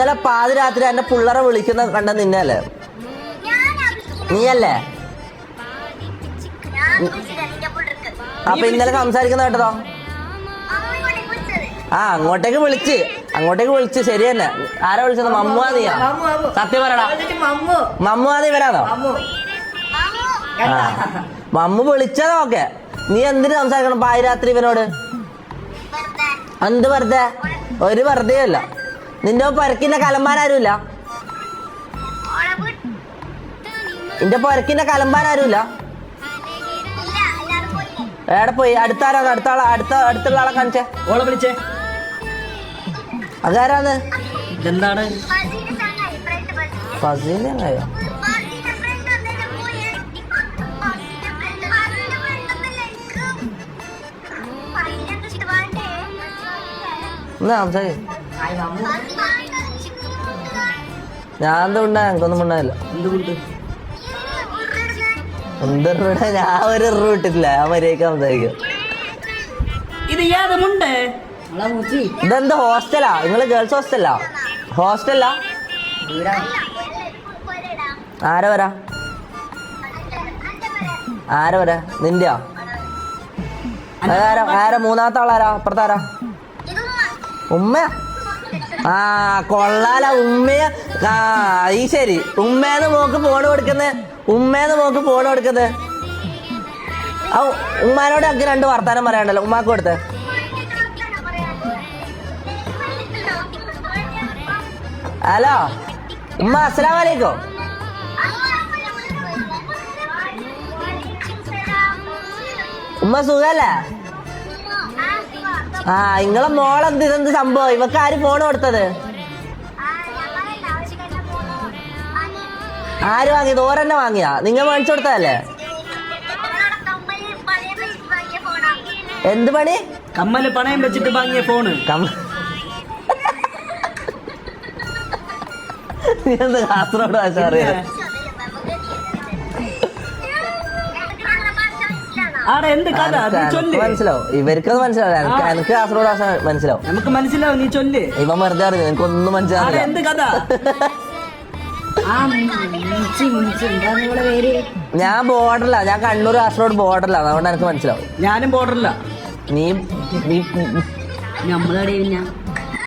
ഇന്നലെ പാതിരാത്രി എന്റെ പിള്ളേരെ വിളിക്കുന്ന കണ്ട നിന്നല്ലേ? നീയല്ലേ? അപ്പൊ ഇന്നലെ സംസാരിക്കുന്ന കേട്ടതോ? ആ അങ്ങോട്ടേക്ക് വിളിച്ച്. അങ്ങോട്ടേക്ക് വിളിച്ച്. ശരി തന്നെ. ആരാ വിളിച്ചത്? മമ്മുവാദിയാ മമ്മു, മമ്മു. സത്യം പറയടാ. മമ്മുവാദി വരാതോ. മമ്മു. വിളിച്ചതോ ഓക്കെ നീ എന്തിനു സംസാരിക്കണം? പാതിരാത്രി ഇവനോട്? എന്ത് വെറുതെ? ഒരു വെറുതെ അല്ല. നിന്റെ പരക്കിന്റെ കലമ്പാനാരുമില്ല നിന്റെ പരക്കിന്റെ കലമ്പാനാരുമില്ല എവിടെ പോയി? അടുത്ത ആരാണ് അടുത്ത ആളെ അടുത്ത അടുത്തുള്ള ആളെ കാണിച്ചേ. ഓളെ വിളിച്ചേ. അതാരാന്ന്? എന്താണ് ഫസീലിനെ ആയോ എന്നാ സംസാരി ഹായ് മമ്മു ഞാൻ എന്താ ഉണ്ടാ എനിക്കൊന്നും ഉണ്ടായില്ല എന്തുകൊണ്ട് എന്തൊരു ഞാൻ ഒരു റൂട്ടില്ല ഞാൻ മര്യാദയ്ക്ക് സംസാരിക്കും. ഇതെന്ത് ഹോസ്റ്റലാ? നിങ്ങൾ ഗേൾസ് ഹോസ്റ്റലാ? ഹോസ്റ്റലാ? ആരാ വരാ? ആരാ വരാ? നിന്റെയാ? ആരാ ആരാ? മൂന്നാമത്തെ ആളാരാ? അപ്പുറത്താരാ? ഉമ്മ ആ കൊള്ളാല ഉമ്മയ ആ ഈ ശരി. ഉമ്മേന്ന് മോക്ക് ഫോൺ കൊടുക്കുന്നത് ഉമ്മേന്ന് മോക്ക് ഫോൺ കൊടുക്കുന്നത് ആ ഉമ്മാനോട് എനിക്ക് രണ്ട് വർത്താനം പറയാണ്ടല്ലോ ഉമ്മാക്ക് കൊടുത്ത്. ഹലോ ഉമ്മ അസ്സലാം വലൈക്കും ഉമ്മ സുഖല്ലേ? ആ നിങ്ങളെ മോളെന്ത് ഇതെന്ത് സംഭവം? ഇവക്ക് ആര് ഫോൺ കൊടുത്തത്? ആര് വാങ്ങിയത്? ഓരെന്നെ വാങ്ങിയാ? നിങ്ങൾ മേടിച്ചു കൊടുത്തതല്ലേ? എന്ത് പണി? കമ്മൽ പണയം വെച്ചിട്ട് വാങ്ങിയ ഫോണ് കാസർഗോഡ് ഭാഷ അറിയാം? മനസ്സിലാവും. ഇവർക്കത് മനസ്സിലാവും എനിക്ക് എനിക്ക് കാസർഗോഡ് ഭാഷ മനസ്സിലാവും. നമുക്ക് മനസ്സിലാവും നീ ചൊല്ല്. ഇവൻ വെറുതെ അറിഞ്ഞു. എനിക്ക് ഒന്നും മനസ്സിലാവില്ല എന്ത് കഥ? ഞാൻ ബോർഡറില്ല ഞാൻ കണ്ണൂർ കാസർഗോഡ് ബോർഡറിലാണ് അതുകൊണ്ട് എനിക്ക് മനസ്സിലാവും. ഞാനും ബോർഡറില്ല നീ നീ നമ്മളെവിടെ